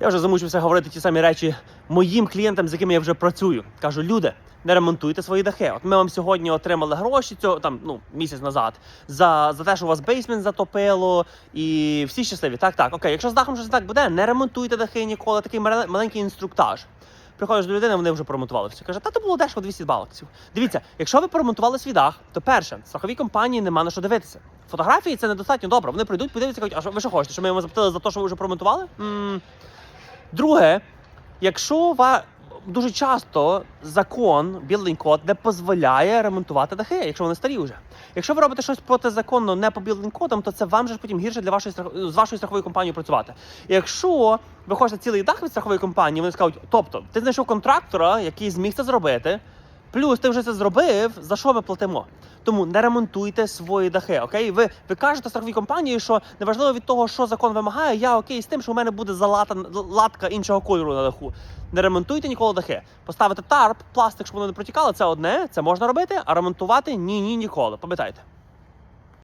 Я вже замучився говорити ті самі речі моїм клієнтам, з якими я вже працюю. Кажу, люди, не ремонтуйте свої дахи. От ми вам сьогодні отримали гроші цього там ну місяць назад за, за те, що у вас бейсмент затопило, і всі щасливі. Так, так, окей. Якщо з дахом щось так буде, не ремонтуйте дахи ніколи. Такий мале- маленький інструктаж. Приходиш до людини, вони вже поремонтували все. Каже, та то було дешево 200 баксів. Дивіться, якщо ви поремонтували свій дах, то перше, страховій компанії нема на що дивитися. Фотографії це недостатньо добре. Вони прийдуть, подивляться, кажуть, а що ви що хочете? Що ми вам заплатили за те, що ви вже поремонтували? м Друге, якщо ва... дуже часто закон, білий код не дозволяє ремонтувати дахи, якщо вони старі вже. Якщо ви робите щось протизаконно не по білим кодам, то це вам же потім гірше для вашої з вашою страховою компанією працювати. Якщо ви хочете цілий дах від страхової компанії, вони скажуть, тобто ти знайшов контрактора, який зміг це зробити. Плюс ти вже це зробив, за що ми платимо? Тому не ремонтуйте свої дахи. Окей, ви, ви кажете страховій компанії, що неважливо від того, що закон вимагає, я окей з тим, що у мене буде залата латка іншого кольору на даху. Не ремонтуйте ніколи дахи. Поставити тарп, пластик, щоб воно не протікало, це одне, це можна робити, а ремонтувати ні, ні, ніколи. Пам'ятайте.